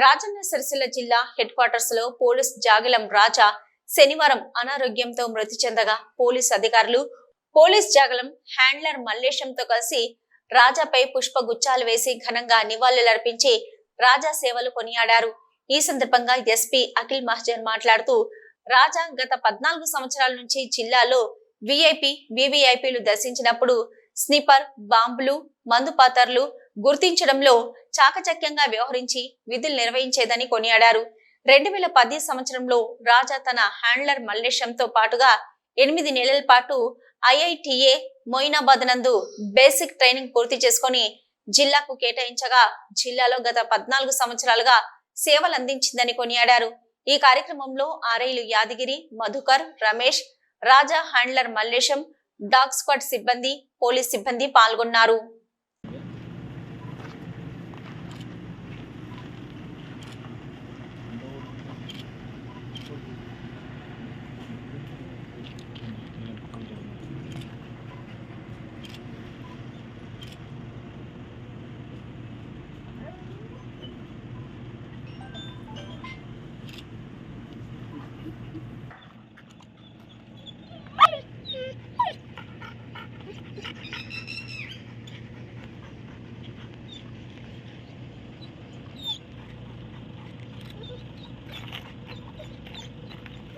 రాజన్న సిరిసిల్ల జిల్లా హెడ్ క్వార్టర్స్లో పోలీస్ జాగలం రాజా శనివారం అనారోగ్యంతో మృతి చెందగా పోలీస్ అధికారులు పోలీస్ జాగలం హ్యాండ్లర్ మల్లేశంతో కలిసి రాజాపై పుష్పగుచ్చాలు వేసి ఘనంగా నివాళులర్పించి రాజా సేవలు కొనియాడారు. ఈ సందర్భంగా ఎస్పీ అఖిల్ మహజన్ మాట్లాడుతూ రాజా గత పద్నాలుగు సంవత్సరాల నుంచి జిల్లాలో విఐపి వివిఐపిలు దర్శించినప్పుడు స్నిపర్ బాంబులు మందు పాతర్లు గుర్తించడంలో చాకచక్యంగా వ్యవహరించి విధులు నిర్వహించేదని కొనియాడారు. రెండు వేల పది సంవత్సరంలో రాజా తన హ్యాండ్లర్ మల్లేశంతో పాటుగా ఎనిమిది నెలల పాటు ఐఐటిఏ మొయినాబాద్ నందు బేసిక్ ట్రైనింగ్ పూర్తి చేసుకొని జిల్లాకు కేటాయించగా జిల్లాలో గత పద్నాలుగు సంవత్సరాలుగా సేవలు అందించిందని కొనియాడారు. ఈ కార్యక్రమంలో ఆర్ఐలు Yadagiri Madhukar Ramesh Raja handler Mallesham dog squad సిబ్బంది పోలీస్ సిబ్బంది పాల్గొన్నారు.